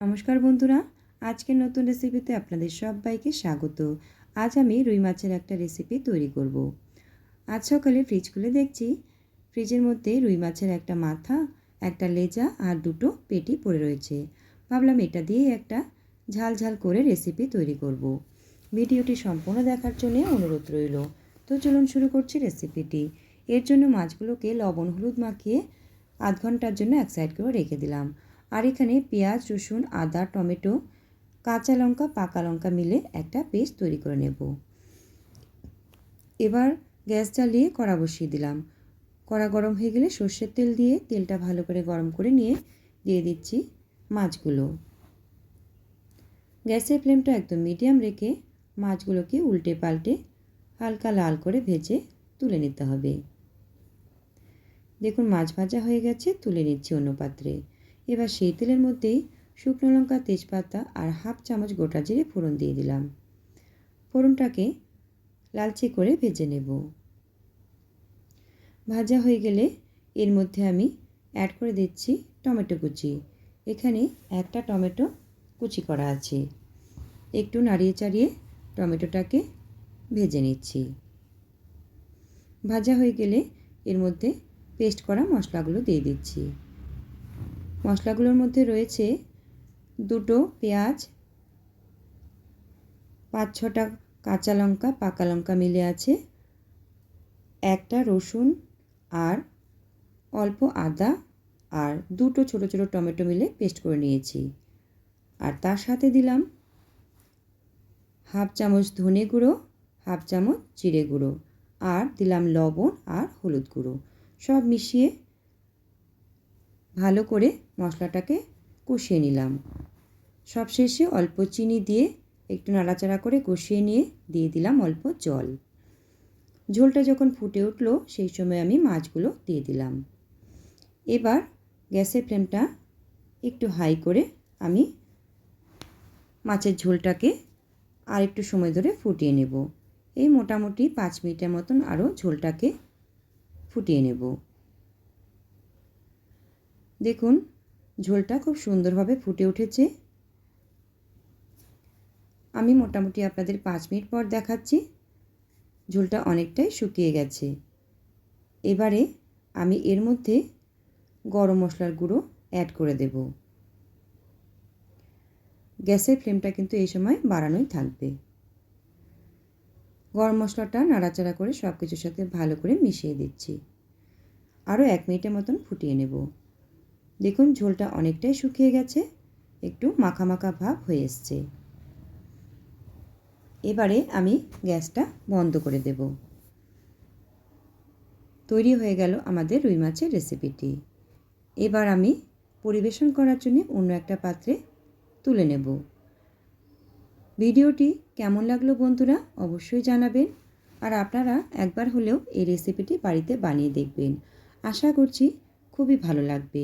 নমস্কার বন্ধুরা, আজকের নতুন রেসিপিতে আপনাদের সবাইকে স্বাগত। আজ আমি রুই মাছের একটা রেসিপি তৈরি করব। আজ সকালে ফ্রিজ খুলে দেখছি ফ্রিজের মধ্যে রুই মাছের একটা মাথা, একটা লেজা আর দুটো পেটি পড়ে রয়েছে। ভাবলাম এটা দিয়ে একটা ঝাল ঝাল করে রেসিপি তৈরি করব। ভিডিওটি সম্পূর্ণ দেখার জন্য অনুরোধ রইল। তো চলুন শুরু করছি রেসিপিটি এর জন্য মাছগুলোকে লবণ হলুদ মাখিয়ে আধ ঘণ্টার জন্য এক সাইড করে রেখে দিলাম। আর এখানে পেঁয়াজ, রসুন, আদা, টমেটো, কাঁচা লঙ্কা, পাকা লঙ্কা মিলে একটা পেস্ট তৈরি করে নেব। এবার গ্যাস জ্বালিয়ে কড়া বসিয়ে দিলাম। কড়া গরম হয়ে গেলে সর্ষের তেল দিয়ে তেলটা ভালো করে গরম করে নিয়ে দিয়ে দিচ্ছি মাছগুলো। গ্যাসের ফ্লেমটা একদম মিডিয়াম রেখে মাছগুলোকে উল্টে পাল্টে হালকা লাল করে ভেজে তুলে নিতে হবে। দেখুন মাছ ভাজা হয়ে গেছে, তুলে নিচ্ছি অন্য পাত্রে। এবার সেই তেলের মধ্যেই শুকনো লঙ্কা, তেজপাতা আর হাফ চামচ গোটা জিরে ফোড়ন দিয়ে দিলাম। ফোড়নটাকে লালচে করে ভেজে নেব। ভাজা হয়ে গেলে এর মধ্যে আমি অ্যাড করে দিচ্ছি টমেটো কুচি। এখানে একটা টমেটো কুচি করা আছে। একটু নাড়িয়ে চাড়িয়ে টমেটোটাকে ভেজে নিচ্ছি। ভাজা হয়ে গেলে এর মধ্যে পেস্ট করা মশলাগুলো দিয়ে দিচ্ছি। মশলাগুলোর মধ্যে রয়েছে দুটো পেঁয়াজ, পাঁচ ছটা কাঁচা লঙ্কা, পাকা লঙ্কা মিলে আছে, একটা রসুন আর অল্প আদা আর দুটো ছোট ছোট টমেটো মিলে পেস্ট করে নিয়েছি। আর তার সাথে দিলাম হাফ চামচ ধনে গুঁড়ো, হাফ চামচ জিরে গুঁড়ো আর দিলাম লবণ আর হলুদ গুঁড়ো। সব মিশিয়ে ভালো করে মশলাটাকে কষিয়ে নিলাম। সবশেষে অল্প চিনি দিয়ে একটু নাড়াচাড়া করে কষিয়ে নিয়ে দিয়ে দিলাম অল্প জল। ঝোলটা যখন ফুটে উঠল, সেই সময় আমি মাছগুলো দিয়ে দিলাম। এবার গ্যাসের ফ্লেমটা একটু হাই করে আমি মাছের ঝোলটাকে আর একটু সময় ধরে ফুটিয়ে নেব। এই মোটামুটি পাঁচ মিনিটের মতন আরও ঝোলটাকে ফুটিয়ে নেব। দেখুন, ঝোলটা খুব সুন্দরভাবে ফুটে উঠেছে। আমি মোটামুটি আপনাদের পাঁচ মিনিট পর দেখাচ্ছি। ঝোলটা অনেকটাই শুকিয়ে গেছে। এবারে আমি এর মধ্যে গরম মশলার গুঁড়ো অ্যাড করে দেব। গ্যাসের ফ্লেমটা কিন্তু এই সময় বাড়ানোই থাকবে। গরম মশলাটা নাড়াচাড়া করে সব কিছুর সাথে ভালো করে মিশিয়ে দিচ্ছি। আরও এক মিনিটের মতন ফুটিয়ে নেব। দেখুন ঝোলটা অনেকটাই শুকিয়ে গেছে, একটু মাখা মাখা ভাব হয়ে এসছে। এবারে আমি গ্যাসটা বন্ধ করে দেব। তৈরি হয়ে গেল আমাদের রুই মাছের রেসিপিটি। এবার আমি পরিবেশন করার জন্য অন্য একটা পাত্রে তুলে নেব। ভিডিওটি কেমন লাগল বন্ধুরা অবশ্যই জানাবেন, আর আপনারা একবার হলেও এই রেসিপিটি বাড়িতে বানিয়ে দেখবেন। আশা করছি খুবই ভালো লাগবে।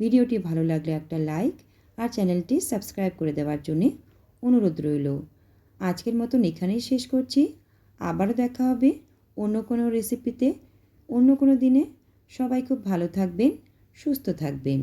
ভিডিওটি ভালো লাগলে একটা লাইক আর চ্যানেলটি সাবস্ক্রাইব করে দেওয়ার জন্যে অনুরোধ রইল। আজকের মতন এখানেই শেষ করছি। আবারও দেখা হবে অন্য কোনো রেসিপিতে অন্য কোনো দিনে। সবাই খুব ভালো থাকবেন, সুস্থ থাকবেন।